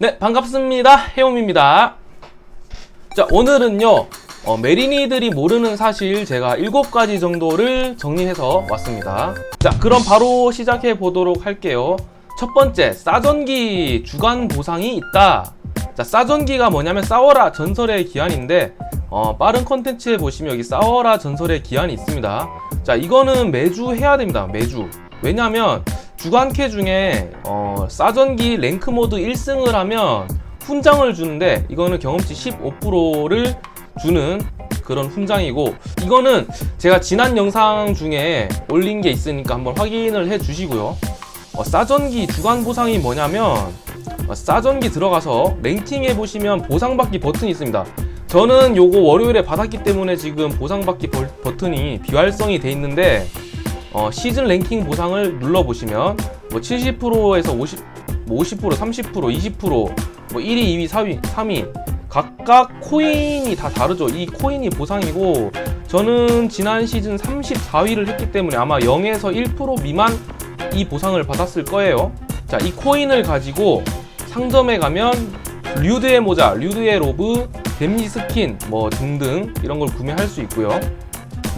네, 반갑습니다. 해옴입니다. 자, 오늘은요, 어, 메리니들이 모르는 사실 제가 7가지 정도를 정리해서 왔습니다. 자, 그럼 바로 시작해 보도록 할게요. 첫 번째, 싸전기 주간 보상이 있다. 자, 싸전기가 뭐냐면 싸워라 전설의 기한인데, 어, 빠른 컨텐츠에 보시면 여기 싸워라 전설의 기한이 있습니다. 자, 이거는 매주 해야 됩니다. 매주. 왜냐면, 주간캐 중에 어, 싸전기 랭크 모드 1승을 하면 훈장을 주는데 이거는 경험치 15%를 주는 그런 훈장이고 이거는 제가 지난 영상 중에 올린 게 있으니까 한번 확인을 해 주시고요. 어, 싸전기 주간 보상이 뭐냐면 어, 싸전기 들어가서 랭킹해 보시면 보상받기 버튼이 있습니다. 저는 요거 월요일에 받았기 때문에 지금 보상받기 버, 버튼이 비활성이 돼 있는데 어, 시즌 랭킹 보상을 눌러보시면 뭐 70%에서 50, 뭐 50%, 30%, 20%, 뭐 1위, 2위, 4위, 3위 각각 코인이 다 다르죠. 이 코인이 보상이고 저는 지난 시즌 34위를 했기 때문에 아마 0에서 1% 미만 이 보상을 받았을 거예요. 자, 이 코인을 가지고 상점에 가면 류드의 모자, 류드의 로브, 데미지 스킨 뭐 등등 이런 걸 구매할 수 있고요.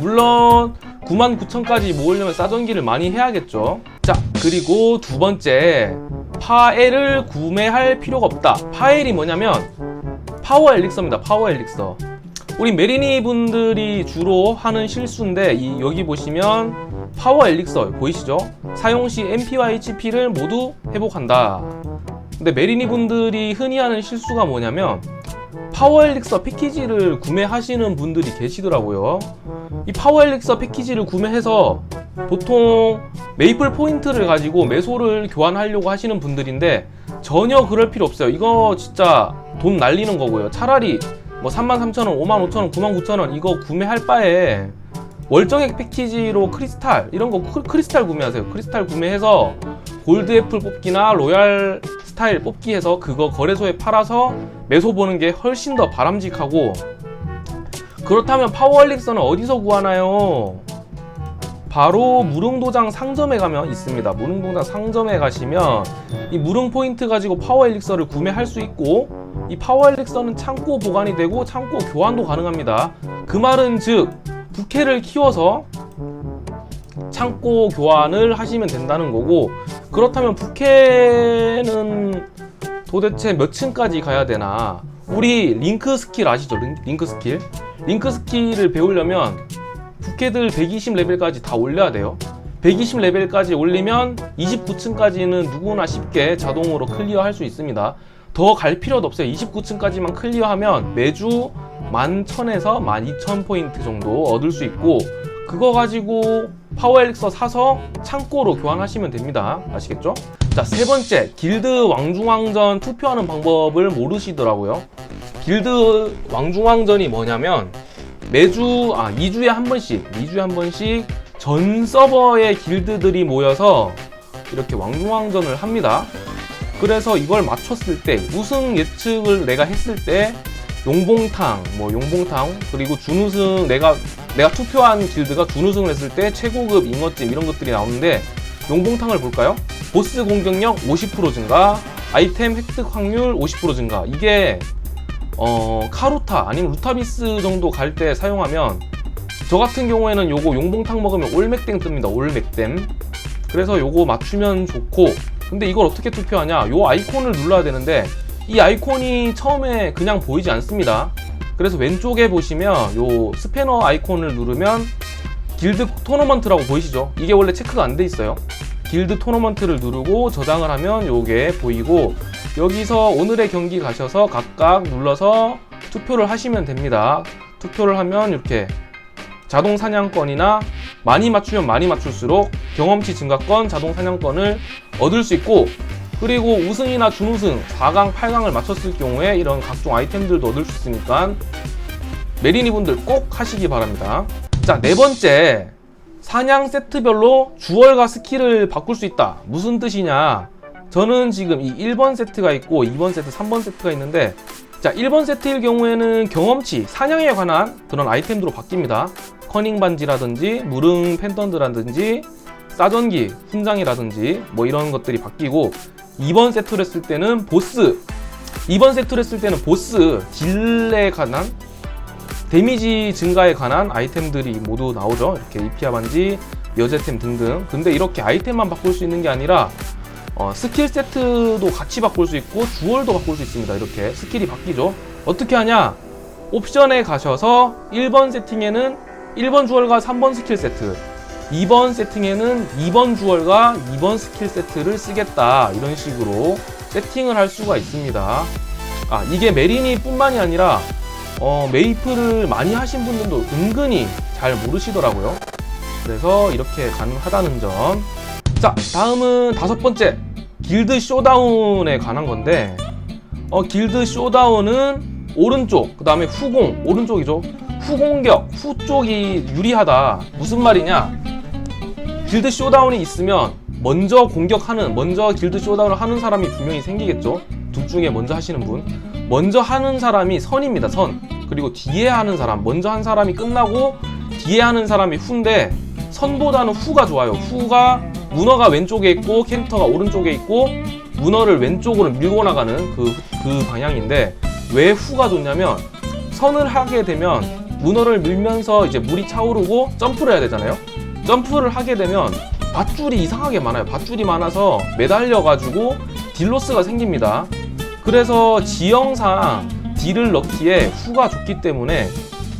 물론 99,000까지 모으려면 싸전기를 많이 해야겠죠. 자, 그리고 두 번째. 파엘을 구매할 필요가 없다. 파엘이 뭐냐면 파워 엘릭서입니다. 파워 엘릭서. 우리 메리니 분들이 주로 하는 실수인데 이 여기 보시면 파워 엘릭서 보이시죠? 사용 시 MP와 HP를 모두 회복한다. 근데 메리니 분들이 흔히 하는 실수가 뭐냐면 파워 엘릭서 패키지를 구매하시는 분들이 계시더라고요. 이 파워 엘릭서 패키지를 구매해서 보통 메이플 포인트를 가지고 매소를 교환하려고 하시는 분들인데 전혀 그럴 필요 없어요. 이거 진짜 돈 날리는 거고요. 차라리 뭐 33,000원, 55,000원, 99,000원 이거 구매할 바에 월정액 패키지로 크리스탈 이런 거 크- 크리스탈 구매하세요. 크리스탈 구매해서 골드 애플 뽑기나 로얄 스타일 뽑기 해서 그거 거래소에 팔아서 매소 보는 게 훨씬 더 바람직하고 그렇다면 파워 엘릭서는 어디서 구하나요? 바로 무릉도장 상점에 가면 있습니다. 무릉도장 상점에 가시면 이 무릉 포인트 가지고 파워 엘릭서를 구매할 수 있고 이 파워 엘릭서는 창고 보관이 되고 창고 교환도 가능합니다. 그 말은 즉 부캐를 키워서 창고 교환을 하시면 된다는 거고 그렇다면 부캐는 도대체 몇 층까지 가야 되나? 우리 링크 스킬 아시죠? 링, 링크 스킬? 링크 스킬을 배우려면 부캐들 120레벨까지 다 올려야 돼요. 120레벨까지 올리면 29층까지는 누구나 쉽게 자동으로 클리어할 수 있습니다. 더 갈 필요도 없어요. 29층까지만 클리어하면 매주 11,000에서 12,000포인트 정도 얻을 수 있고 그거 가지고 파워 엘릭서 사서 창고로 교환하시면 됩니다. 아시겠죠? 자, 세 번째. 길드 왕중왕전 투표하는 방법을 모르시더라고요. 길드 왕중왕전이 뭐냐면 매주 아 2주에 한 번씩 2주에 한 번씩 전 서버의 길드들이 모여서 이렇게 왕중왕전을 합니다. 그래서 이걸 맞췄을 때 우승 예측을 내가 했을 때 용봉탕 뭐 용봉탕 그리고 준우승 내가 내가 투표한 길드가 준우승을 했을 때 최고급 잉어찜 이런 것들이 나오는데 용봉탕을 볼까요? 보스 공격력 50% 증가, 아이템 획득 확률 50% 증가. 이게 어, 카루타 아니면 루타비스 정도 갈 때 사용하면 저 같은 경우에는 요거 용봉탕 먹으면 올맥댐 뜹니다. 올맥댐. 그래서 요거 맞추면 좋고 근데 이걸 어떻게 투표하냐? 요 아이콘을 눌러야 되는데 이 아이콘이 처음에 그냥 보이지 않습니다. 그래서 왼쪽에 보시면 요 스패너 아이콘을 누르면 길드 토너먼트라고 보이시죠? 이게 원래 체크가 안 돼 있어요. 길드 토너먼트를 누르고 저장을 하면 요게 보이고 여기서 오늘의 경기 가셔서 각각 눌러서 투표를 하시면 됩니다. 투표를 하면 이렇게 자동 사냥권이나 많이 맞추면 많이 맞출수록 경험치 증가권, 자동 사냥권을 얻을 수 있고 그리고 우승이나 준우승, 4강, 8강을 맞췄을 경우에 이런 각종 아이템들도 얻을 수 있으니까 메리니 분들 꼭 하시기 바랍니다. 자, 네 번째. 사냥 세트별로 주얼과 스킬을 바꿀 수 있다. 무슨 뜻이냐? 저는 지금 이 1번 세트가 있고 2번 세트, 3번 세트가 있는데 자, 1번 세트일 경우에는 경험치, 사냥에 관한 그런 아이템으로 바뀝니다. 커닝 반지라든지 무릉 펜던트라든지 싸전기, 훈장이라든지 뭐 이런 것들이 바뀌고 2번 세트를 했을 때는 보스, 이번 세트를 했을 때는 보스 딜에 관한 데미지 증가에 관한 아이템들이 모두 나오죠. 이렇게 이피아 반지, 여제템 등등. 근데 이렇게 아이템만 바꿀 수 있는 게 아니라 어, 스킬 세트도 같이 바꿀 수 있고 주얼도 바꿀 수 있습니다. 이렇게 스킬이 바뀌죠. 어떻게 하냐? 옵션에 가셔서 1번 세팅에는 1번 주얼과 3번 스킬 세트 2번 세팅에는 2번 주얼과 2번 스킬 세트를 쓰겠다 이런 식으로 세팅을 할 수가 있습니다 아 이게 메리니 뿐만이 아니라 어, 메이플을 많이 하신 분들도 은근히 잘 모르시더라고요 그래서 이렇게 가능하다는 점자 다음은 다섯 번째 길드 쇼다운에 관한 건데 어, 길드 쇼다운은 오른쪽, 그 다음에 후공, 오른쪽이죠. 후공격, 후 쪽이 유리하다. 무슨 말이냐? 길드 쇼다운이 있으면 먼저 공격하는, 먼저 길드 쇼다운을 하는 사람이 분명히 생기겠죠. 둘 중에 먼저 하시는 분. 먼저 하는 사람이 선입니다, 선. 그리고 뒤에 하는 사람, 먼저 한 사람이 끝나고 뒤에 하는 사람이 후인데 선보다는 후가 좋아요. 후가 문어가 왼쪽에 있고 캐릭터가 오른쪽에 있고 문어를 왼쪽으로 밀고 나가는 그, 그 방향인데 왜 후가 좋냐면 선을 하게 되면 문어를 밀면서 이제 물이 차오르고 점프를 해야 되잖아요. 점프를 하게 되면 밧줄이 이상하게 많아요. 밧줄이 많아서 매달려가지고 딜로스가 생깁니다. 그래서 지형상 딜을 넣기에 후가 좋기 때문에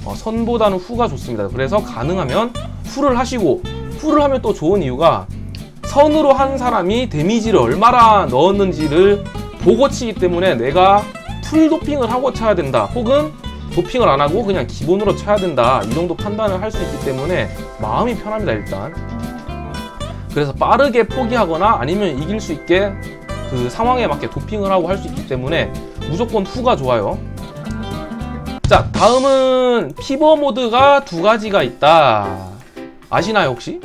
어, 선보다는 후가 좋습니다. 그래서 가능하면 후를 하시고 후를 하면 또 좋은 이유가 선으로 한 사람이 데미지를 얼마나 넣었는지를 보고 치기 때문에 내가 풀 도핑을 하고 쳐야 된다 혹은 도핑을 안 하고 그냥 기본으로 쳐야 된다. 이 정도 판단을 할 수 있기 때문에 마음이 편합니다 일단. 그래서 빠르게 포기하거나 아니면 이길 수 있게 그 상황에 맞게 도핑을 하고 할 수 있기 때문에 무조건 후가 좋아요. 자 다음은 피버 모드가 두 가지가 있다. 아시나요 혹시?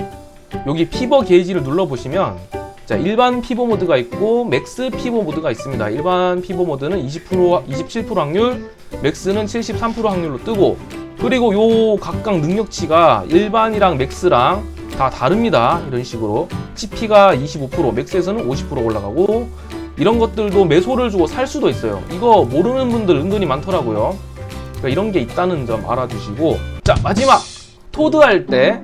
여기 피버 게이지를 눌러보시면 자 일반 피버 모드가 있고 맥스 피버 모드가 있습니다. 일반 피버 모드는 20% 27% 확률 맥스는 73% 확률로 뜨고 그리고 요 각각 능력치가 일반이랑 맥스랑 다 다릅니다. 이런 식으로. CP가 25% 맥스에서는 50% 올라가고 이런 것들도 매소를 주고 살 수도 있어요. 이거 모르는 분들 은근히 많더라고요. 그러니까 이런 게 있다는 점 알아두시고. 자 마지막 토드 할 때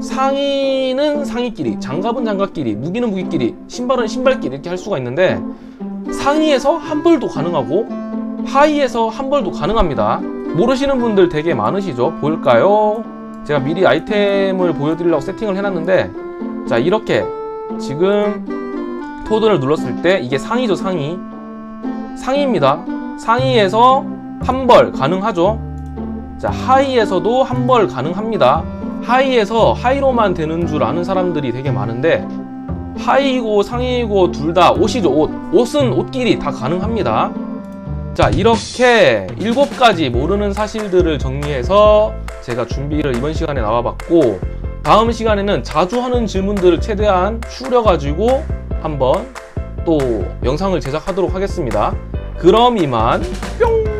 상의는 상의끼리, 장갑은 장갑끼리, 무기는 무기끼리, 신발은 신발끼리 이렇게 할 수가 있는데 상의에서 한 벌도 가능하고 하의에서 한 벌도 가능합니다. 모르시는 분들 되게 많으시죠? 보일까요? 제가 미리 아이템을 보여드리려고 세팅을 해놨는데 자 이렇게 지금 토드를 눌렀을 때 이게 상의죠 상의 상의입니다. 상의에서 한 벌 가능하죠? 자 하의에서도 한 벌 가능합니다. 하이에서 하이로만 되는 줄 아는 사람들이 되게 많은데 하이고 상이고 둘 다 옷이죠 옷. 옷은 옷끼리 다 가능합니다. 자 이렇게 일곱 가지 모르는 사실들을 정리해서 제가 준비를 이번 시간에 나와봤고 다음 시간에는 자주 하는 질문들을 최대한 추려가지고 한번 또 영상을 제작하도록 하겠습니다. 그럼 이만. 뿅